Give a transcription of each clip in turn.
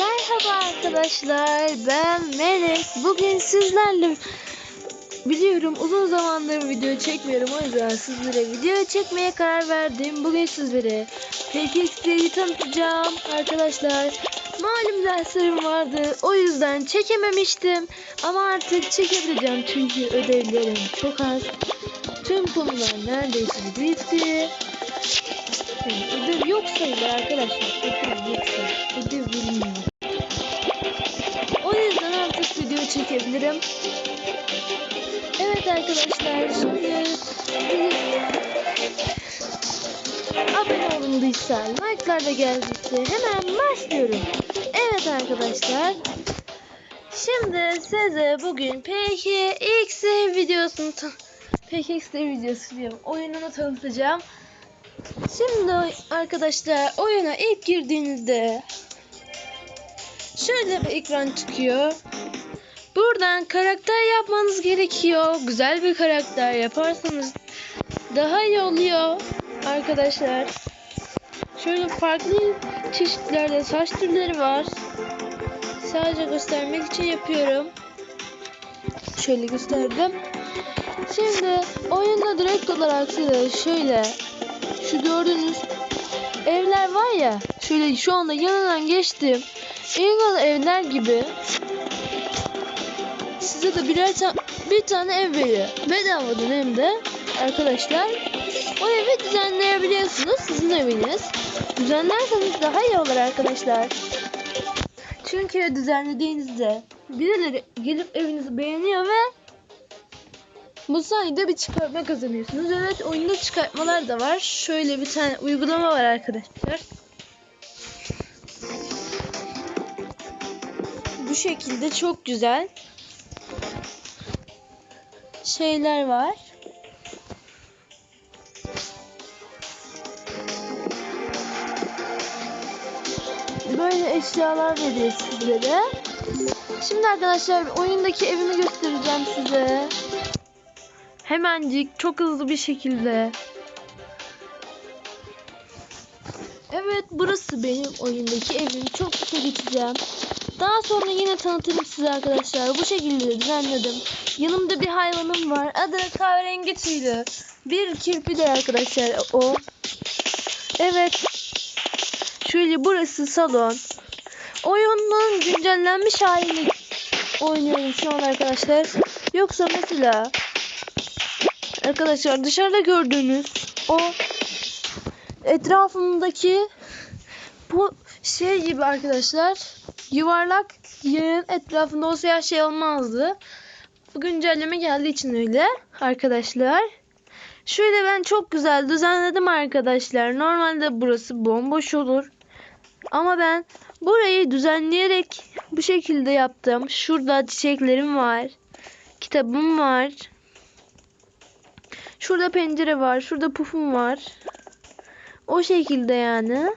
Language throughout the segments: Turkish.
Merhaba arkadaşlar ben Melek bugün sizlerle biliyorum uzun zamandır video çekmiyorum o yüzden sizlere video çekmeye karar verdim bugün sizlere PKX'yi tanıtacağım arkadaşlar malum derslerim vardı o yüzden çekememiştim ama artık çekebileceğim çünkü ödevlerim çok az tüm konular neredeyse bitti ödev yok sayılır arkadaşlar. Ödev yoksa. Ödev bilmiyorum. Çekebilirim. Evet arkadaşlar şimdi abone olunduysa, like'lar da geldiyse hemen başlıyorum. Evet arkadaşlar. Şimdi size bugün PKX videosunu PKX videosu diyorum. Oyununu tanıtacağım. Şimdi arkadaşlar oyuna ilk girdiğinizde şöyle bir ekran çıkıyor. Buradan karakter yapmanız gerekiyor. Güzel bir karakter yaparsanız daha iyi oluyor arkadaşlar. Şöyle farklı çeşitlerde saç türleri var. Sadece göstermek için yapıyorum. Şöyle gösterdim. Şimdi oyunda direkt olarak size şöyle şu gördüğünüz evler var ya şöyle şu anda yanından geçtim. Engal evler gibi size de birer ta bir tane ev veriyor. Bedavadan hem de arkadaşlar. O evi düzenleyebiliyorsunuz. Sizin eviniz. Düzenlerseniz daha iyi olur arkadaşlar. Çünkü düzenlediğinizde birileri gelip evinizi beğeniyor ve bu sayede bir çıkartma kazanıyorsunuz. Evet oyunda çıkartmalar da var. Şöyle bir tane uygulama var arkadaşlar. Bu şekilde çok güzel şeyler var. Böyle eşyalar veriyor sizlere. Şimdi arkadaşlar oyundaki evimi göstereceğim size. Hemencik çok hızlı bir şekilde. Evet burası benim oyundaki evim. Çok kısa geçeceğim. Daha sonra yine tanıtırım size arkadaşlar. Bu şekilde düzenledim. Yanımda bir hayvanım var. Adı kahverengi tüylü. Bir kirpidir arkadaşlar o. Evet. Şöyle burası salon. Oyunun güncellenmiş halini oynuyorum şu an arkadaşlar. Yoksa mesela Arkadaşlar dışarıda gördüğünüz o etrafımdaki bu şey gibi arkadaşlar yuvarlak yerin etrafında o siyah şey olmazdı. Bu güncelleme geldiği için öyle arkadaşlar. Şöyle ben çok güzel düzenledim arkadaşlar. Normalde burası bomboş olur. Ama ben burayı düzenleyerek bu şekilde yaptım. Şurada çiçeklerim var. Kitabım var. Şurada pencere var. Şurada pufum var. O şekilde yani.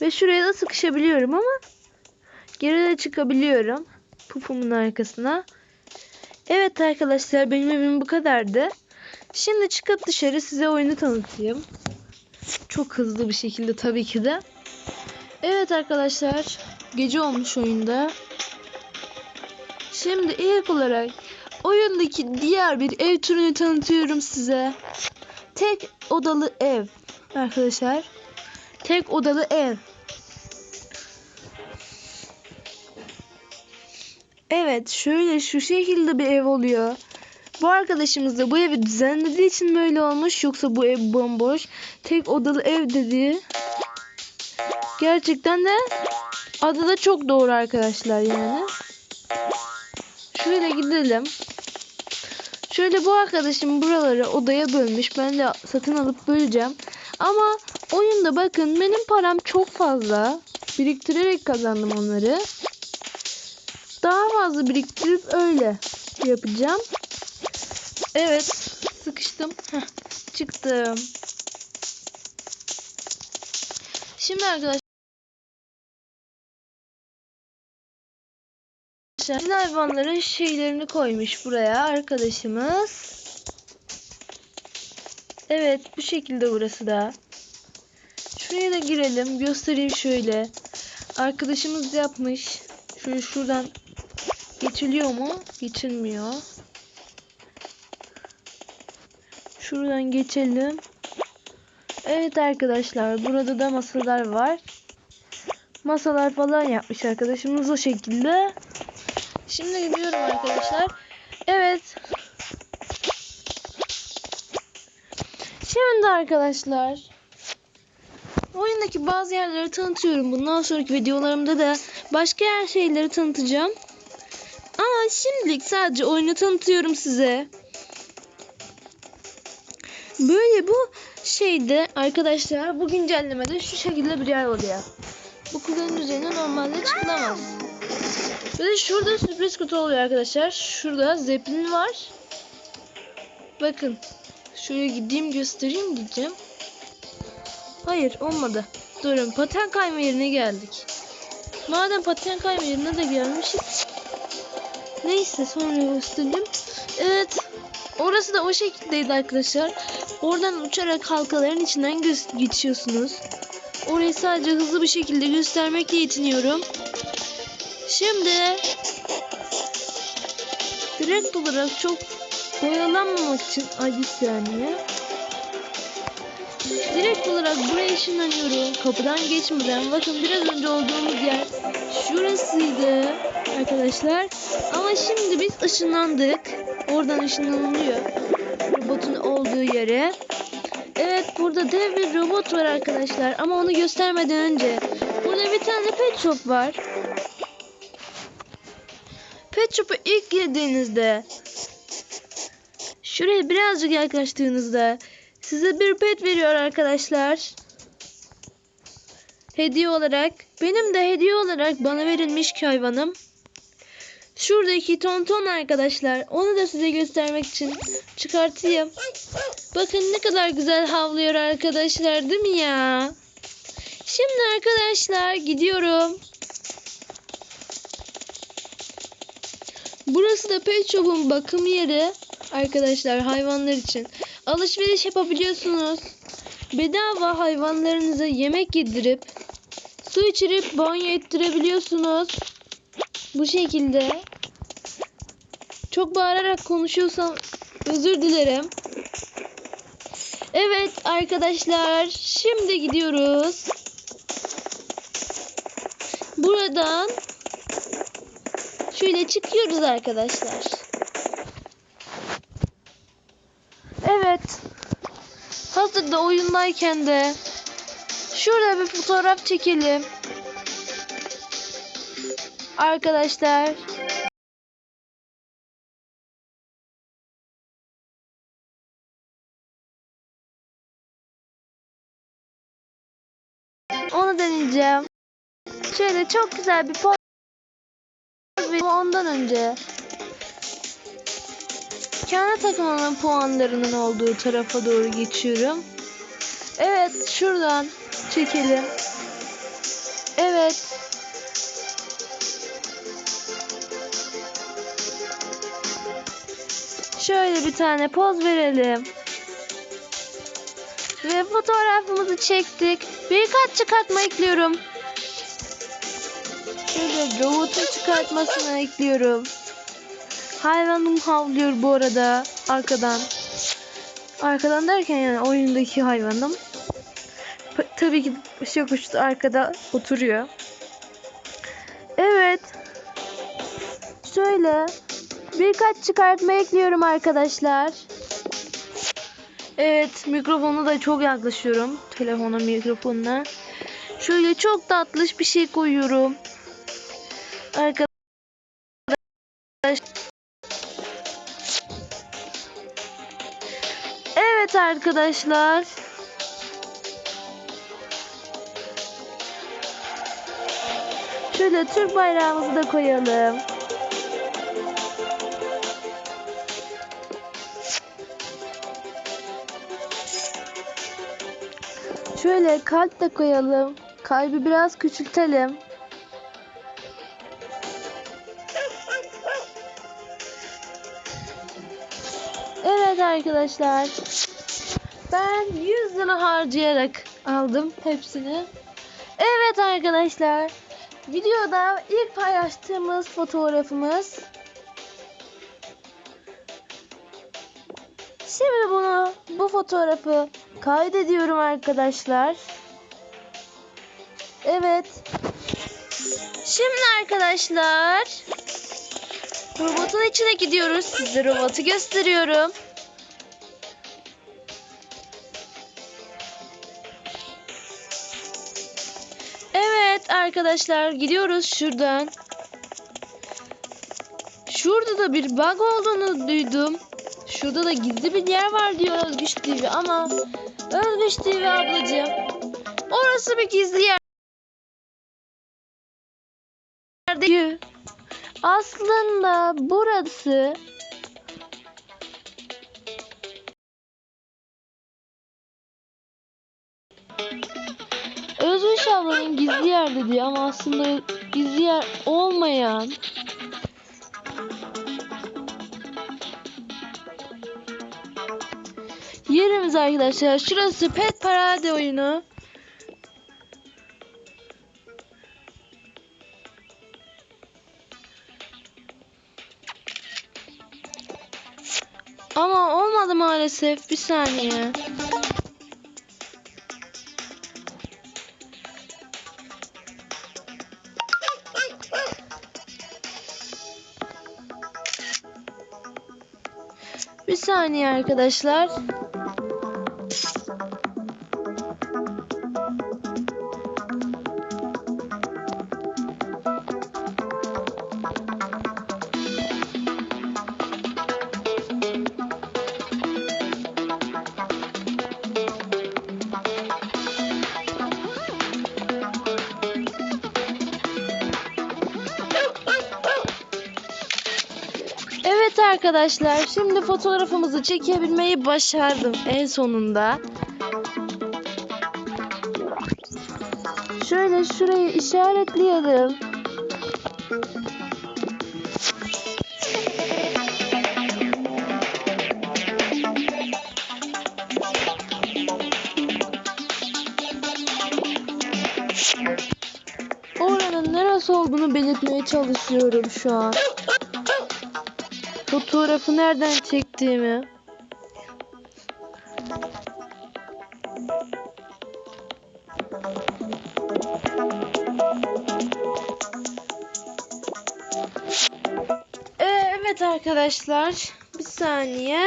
Ve şuraya da sıkışabiliyorum ama geri de çıkabiliyorum. Pufumun arkasına. Evet arkadaşlar benim evim bu kadardı. Şimdi çıkıp dışarı size oyunu tanıtayım. Çok hızlı bir şekilde tabii ki de. Evet arkadaşlar gece olmuş oyunda. Şimdi ilk olarak oyundaki diğer bir ev türünü tanıtıyorum size. Tek odalı ev arkadaşlar. Tek odalı ev. Evet şöyle şu şekilde bir ev oluyor. Bu arkadaşımız da bu evi düzenlediği için böyle olmuş. Yoksa bu ev bomboş. Tek odalı ev dedi. Gerçekten de adı da çok doğru arkadaşlar yani. Şöyle gidelim. Şöyle bu arkadaşım buraları odaya bölmüş. Ben de satın alıp böleceğim. Ama oyunda bakın benim param çok fazla. Biriktirerek kazandım onları. Daha fazla biriktirip öyle yapacağım. Evet. Sıkıştım. Heh, çıktım. Şimdi arkadaşlar Bizim hayvanların şeylerini koymuş buraya arkadaşımız. Evet bu şekilde burası da. Şuraya da girelim göstereyim şöyle. arkadaşımız yapmış. Şöyle şuradan geçiliyor mu? Geçilmiyor. Şuradan geçelim. Evet arkadaşlar burada da masalar var. Masalar falan yapmış arkadaşımız o şekilde. Şimdi gidiyorum arkadaşlar. Evet. Şimdi arkadaşlar oyundaki bazı yerleri tanıtıyorum. Bundan sonraki videolarımda da başka yer şeyleri tanıtacağım. Ama şimdilik sadece oyunu tanıtıyorum size. Böyle bu şeyde arkadaşlar bu güncellemede şu şekilde bir yer oluyor. Bu kulenin üzerine normalde çıkılamaz. Ve de şurada sürpriz kutu oluyor arkadaşlar. Şurada zeplin var. Bakın. Şöyle gideyim göstereyim diyeceğim. Hayır olmadı. Durun paten kayma yerine geldik. Madem paten kayma yerine de gelmişiz. Neyse sonra göstereyim. Evet. Orası da o şekildeydi arkadaşlar. Oradan uçarak halkaların içinden geçiyorsunuz. Orayı sadece hızlı bir şekilde göstermekle yetiniyorum. Şimdi direkt olarak çok oyalanmamak için ay saniye. Direkt olarak buraya ışınlanıyorum. Kapıdan geçmeden. Bakın biraz önce olduğumuz yer şurasıydı arkadaşlar. Ama şimdi biz ışınlandık. Oradan ışınlanılıyor. Robotun olduğu yere. Evet burada dev bir robot var arkadaşlar. Ama onu göstermeden önce. Burada bir tane pet shop var. Pet ilk girdiğinizde şuraya birazcık yaklaştığınızda size bir pet veriyor arkadaşlar. Hediye olarak. Benim de hediye olarak bana verilmiş hayvanım. Şuradaki tonton arkadaşlar. Onu da size göstermek için çıkartayım. Bakın ne kadar güzel havlıyor arkadaşlar değil mi ya? Şimdi arkadaşlar gidiyorum. Burası da pet shop'un bakım yeri. Arkadaşlar hayvanlar için. Alışveriş yapabiliyorsunuz. Bedava hayvanlarınıza yemek yedirip su içirip banyo ettirebiliyorsunuz. Bu şekilde. Çok bağırarak konuşuyorsam özür dilerim. Evet arkadaşlar şimdi gidiyoruz. Buradan şöyle çıkıyoruz arkadaşlar. Evet. Hazırda oyundayken de şurada bir fotoğraf çekelim. Arkadaşlar. Onu deneyeceğim. Şöyle çok güzel bir vereyim ondan önce. Kendi takımımın puanlarının olduğu tarafa doğru geçiyorum. Evet şuradan çekelim. Evet. Şöyle bir tane poz verelim. Ve fotoğrafımızı çektik. Birkaç çıkartma ekliyorum. Şöyle robotun çıkartmasını ekliyorum. Hayvanım havlıyor bu arada arkadan. Arkadan derken yani oyundaki hayvanım. P- tabii ki şu kuş da arkada oturuyor. Evet. Şöyle birkaç çıkartma ekliyorum arkadaşlar. Evet mikrofonu da çok yaklaşıyorum. Telefona mikrofonuna. Şöyle çok tatlış bir şey koyuyorum. Arkadaşlar. Evet arkadaşlar. Şöyle Türk bayrağımızı da koyalım. Şöyle kalp de koyalım. Kalbi biraz küçültelim. Arkadaşlar. Ben 100 lira harcayarak aldım hepsini. Evet arkadaşlar. videoda ilk paylaştığımız fotoğrafımız. Şimdi bunu bu fotoğrafı kaydediyorum arkadaşlar. Evet. Şimdi arkadaşlar robotun içine gidiyoruz. Size robotu gösteriyorum. Arkadaşlar gidiyoruz şuradan. Şurada da bir bug olduğunu duydum. Şurada da gizli bir yer var diyor Özgüç TV ama Özgüç TV ablacığım orası bir gizli yer. Aslında burası Ablanın gizli yer dediği ama aslında gizli yer olmayan yerimiz arkadaşlar. Şurası Pet Parade oyunu. Ama olmadı maalesef. Bir saniye. Saniye arkadaşlar. Arkadaşlar şimdi fotoğrafımızı çekebilmeyi başardım en sonunda. Şöyle şurayı işaretleyelim. Oranın neresi olduğunu belirtmeye çalışıyorum şu an. Fotoğrafı nereden çektiğimi. Ee, evet arkadaşlar. Bir saniye.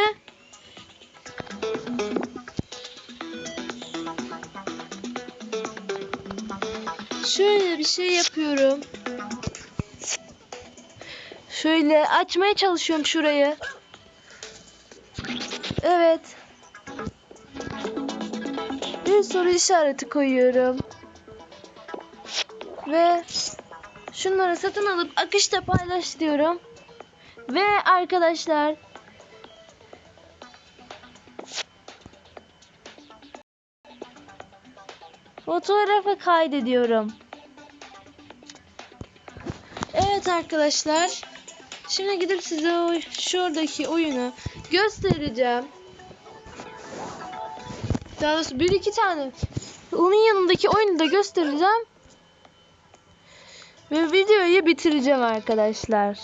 Şöyle bir şey yapıyorum. Şöyle açmaya çalışıyorum şurayı. Evet. Bir soru işareti koyuyorum. Ve şunları satın alıp akışta paylaş diyorum. Ve arkadaşlar fotoğrafı kaydediyorum. Evet arkadaşlar. Şimdi gidip size o şuradaki oyunu göstereceğim. Daha doğrusu bir iki tane. Onun yanındaki oyunu da göstereceğim. Ve videoyu bitireceğim arkadaşlar.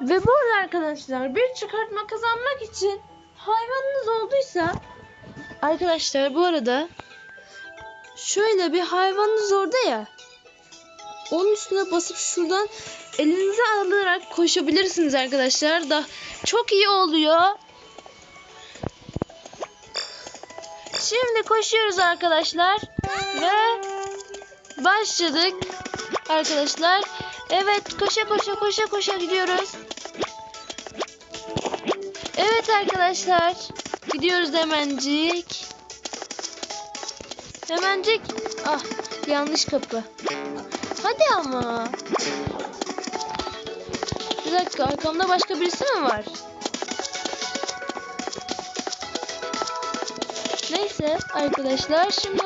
Ve bu arada arkadaşlar bir çıkartma kazanmak için hayvanınız olduysa arkadaşlar bu arada şöyle bir hayvanınız orada ya onun üstüne basıp şuradan elinize alarak koşabilirsiniz arkadaşlar. Da çok iyi oluyor. Şimdi koşuyoruz arkadaşlar ve başladık arkadaşlar. Evet koşa koşa koşa koşa gidiyoruz. Evet arkadaşlar gidiyoruz hemencik. Hemencik. Ah yanlış kapı. Hadi ama. Bir dakika arkamda başka birisi mi var? Neyse arkadaşlar şimdi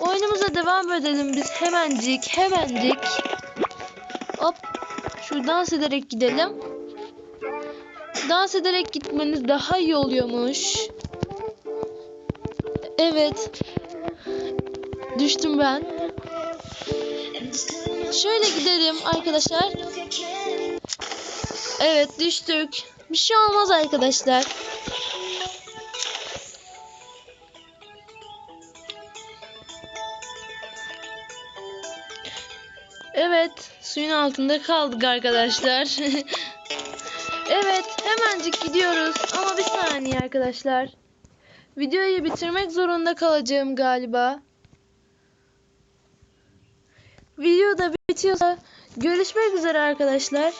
oyunumuza devam edelim biz hemencik hemencik. Hop şu dans ederek gidelim. Dans ederek gitmeniz daha iyi oluyormuş. Evet. Düştüm ben. Şöyle gidelim arkadaşlar. Evet düştük. Bir şey olmaz arkadaşlar. Evet, suyun altında kaldık arkadaşlar. evet, hemencik gidiyoruz ama bir saniye arkadaşlar. Videoyu bitirmek zorunda kalacağım galiba. Video da bitiyorsa görüşmek üzere arkadaşlar.